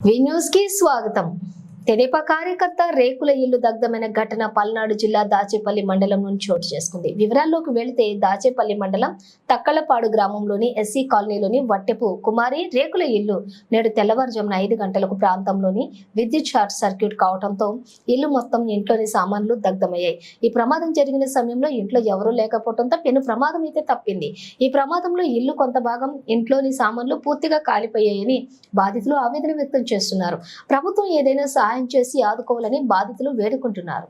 వి news కి స్వాగతం తెదేపా కార్యకర్త రేకుల ఇల్లు దగ్ధమైన ఘటన పల్నాడు జిల్లా దాచేపల్లి మండలం నుంచి చోటు చేసుకుంది. వివరాల్లోకి వెళితే దాచేపల్లి మండలం తక్కలపాడు గ్రామంలోని ఎస్సీ కాలనీలోని వట్టెపు కుమారి రేకుల ఇల్లు నేడు తెల్లవారుజామున ఐదు గంటలకు ప్రాంతంలోని విద్యుత్ షార్ట్ సర్క్యూట్ కావడంతో ఇల్లు మొత్తం ఇంట్లోని సామాన్లు దగ్ధమయ్యాయి. ఈ ప్రమాదం జరిగిన సమయంలో ఇంట్లో ఎవరూ లేకపోవడంతో పెను ప్రమాదం అయితే తప్పింది. ఈ ప్రమాదంలో ఇల్లు కొంత భాగం ఇంట్లోని సామాన్లు పూర్తిగా కాలిపోయాయని బాధితులు ఆవేదన వ్యక్తం చేస్తున్నారు. ప్రభుత్వం ఏదైనా సహాయం చేసి ఆదుకోవాలని బాధితులు వేడుకుంటున్నారు.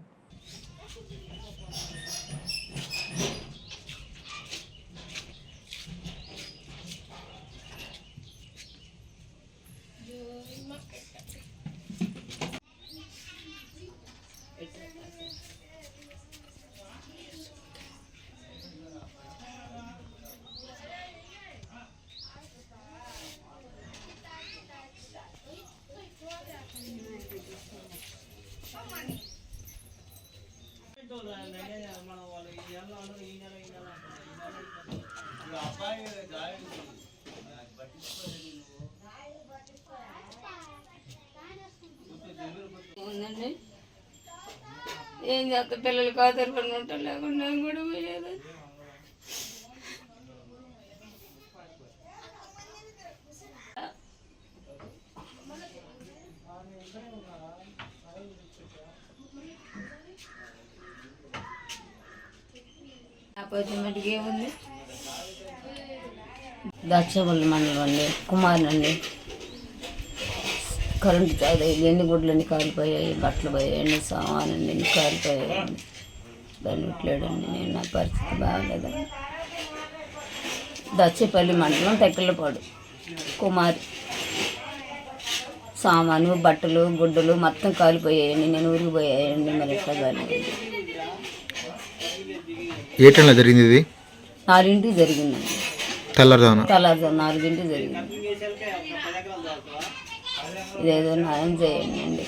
ఉందండి ఏం చేస్తా పిల్లలు ఆధారపడి ఉంటాం లేకుండా కూడా పోయేది. కాకపోతే ఏముంది? మండలం అండి కుమార్ అండి కరెంటు చాలు ఎన్ని గుడ్లన్నీ కాలిపోయాయి బట్టలు పోయాయండి సామాన్లు అన్ని కాలిపోయాయండి దాన్ని ఇట్లేడండి నేను నా పరిస్థితి బాగాలేదండి. దచ్చేపల్లి మండలం తెక్కలపాడు. కుమారి. సామాను బట్టలు గుడ్డలు మొత్తం కాలిపోయాయండి నేను ఊరికి పోయాయండి మరి ఎట్లా కానివ్వండి ఏ టైంలో జరిగింది ఇది? నాలుగింటికి జరిగిందండి తెల్లారుజామున తెల్లారుజాము నాలుగింటికి జరిగింది. ఇదేదో న్యాయం చేయండి. అండి